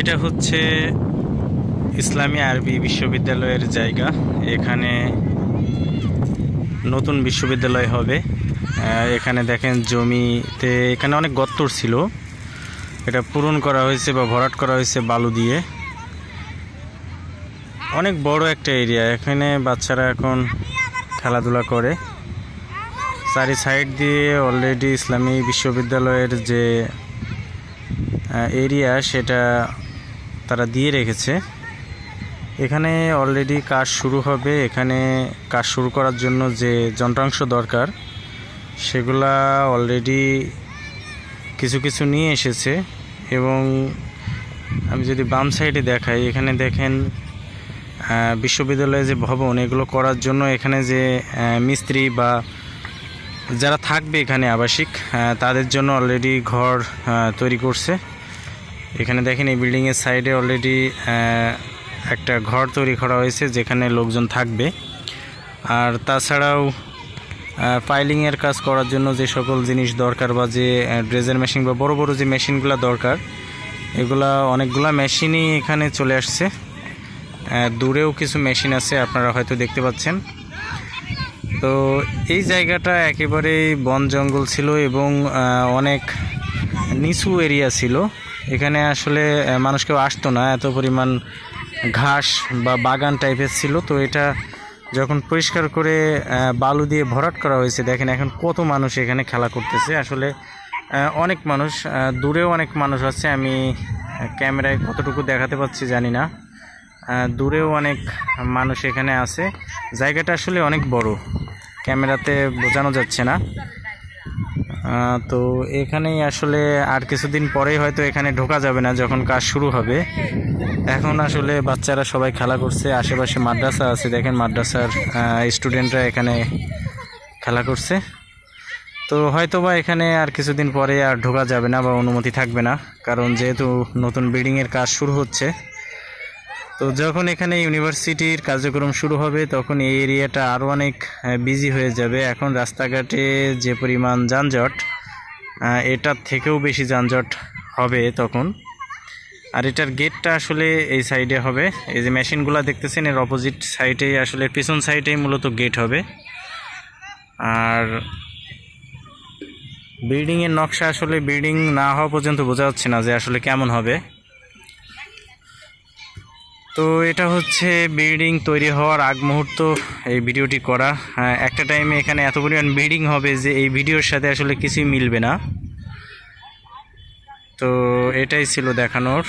এটা হচ্ছে ইসলামী আরবি বিশ্ববিদ্যালয়ের জায়গা। এখানে নতুন বিশ্ববিদ্যালয় হবে। এখানে দেখেন জমিতে এখানে অনেক গত্তর ছিল। এটা পূরণ করা হয়েছে বা ভরাট করা হয়েছে বালু দিয়ে। অনেক বড় একটা এরিয়া। এখানে বাচ্চারা এখন খেলাধুলা করে। চারি সাইড দিয়ে অলরেডি ইসলামী বিশ্ববিদ্যালয়ের যে এরিয়া সেটা তারা দিয়ে রেখেছে। এখানে অলরেডি কাজ শুরু হবে। এখানে কাজ শুরু করার জন্য যে যন্ত্রাংশ দরকার, সেগুলা অলরেডি কিছু কিছু নিয়ে এসেছে এবং আমি যদি বাম সাইডে দেখাই, এখানে দেখেন বিশ্ববিদ্যালয়ে যে ভবন, এগুলো করার জন্য এখানে যে মিস্ত্রি বা যারা থাকবে এখানে আবাসিক তাদের জন্য অলরেডি ঘর তৈরি করছে। এখানে দেখেন এই বিল্ডিংয়ের সাইডে অলরেডি একটা ঘর তৈরি করা হয়েছে যেখানে লোকজন থাকবে। আর তাছাড়াও ফাইলিংয়ের কাজ করার জন্য যে সকল জিনিস দরকার বা যে ড্রেজার মেশিন বা বড় বড় যে মেশিনগুলো দরকার, এগুলা অনেকগুলা মেশিনই এখানে চলে আসছে। দূরেও কিছু মেশিন আছে, আপনারা হয়তো দেখতে পাচ্ছেন। তো এই জায়গাটা একেবারেই বন জঙ্গল ছিল এবং অনেক নিচু এরিয়া ছিল। এখানে আসলে মানুষ কেউ আসতো না, এত পরিমাণ ঘাস বা বাগান টাইপের ছিল। তো এটা যখন পরিষ্কার করে বালু দিয়ে ভরাট করা হয়েছে, দেখেন এখন কত মানুষ এখানে খেলা করতেছে। আসলে অনেক মানুষ দূরেও অনেক মানুষ আছে। আমি ক্যামেরায় কতটুকু দেখাতে পাচ্ছি জানি না। দূরেও অনেক মানুষ এখানে আছে। জায়গাটা আসলে অনেক বড়। ক্যামেরাতে বোঝানো যাচ্ছে না। তো এখানেই আসলে আর কিছুদিন পরেই হয়তো এখানে ঢোকা যাবে না যখন কাজ শুরু হবে। এখন আসলে বাচ্চারা সবাই খেলা করছে, আশেপাশে মাদ্রাসা আছে, দেখেন মাদ্রাসার স্টুডেন্টরা এখানে খেলা করছে। তো হয়তো বা এখানে আর কিছুদিন পরে আর ঢোকা যাবে না বা অনুমতি থাকবে না, কারণ যেহেতু নতুন বিল্ডিংয়ের কাজ শুরু হচ্ছে তো যখন এখানে ইউনিভার্সিটির কার্যক্রম শুরু হবে, তখন এই এরিয়াটা আরও অনেক বিজি হয়ে যাবে। এখন রাস্তাঘাটে যে পরিমাণ যানজট এটার থেকেও বেশি যানজট হবে তখন। আর এটার গেটটা আসলে এই সাইডে হবে। এই যে মেশিনগুলো দেখতেছেন, এর অপোজিট সাইডেই আসলে পিছন সাইডেই মূলত গেট হবে। আর বিল্ডিংয়ের নকশা আসলে বিল্ডিং না হওয়া পর্যন্ত বোঝা যাচ্ছে না যে আসলে কেমন হবে। তো এটা হচ্ছে বিল্ডিং তৈরি হওয়ার আগ মুহূর্ত এই ভিডিওটি করা। হ্যাঁ, একটা টাইমে এখানে এত পরিমাণ বিল্ডিং হবে যে এই ভিডিওর সাথে আসলে কিছুই মিলবে না। তো এটাই ছিল দেখানোর।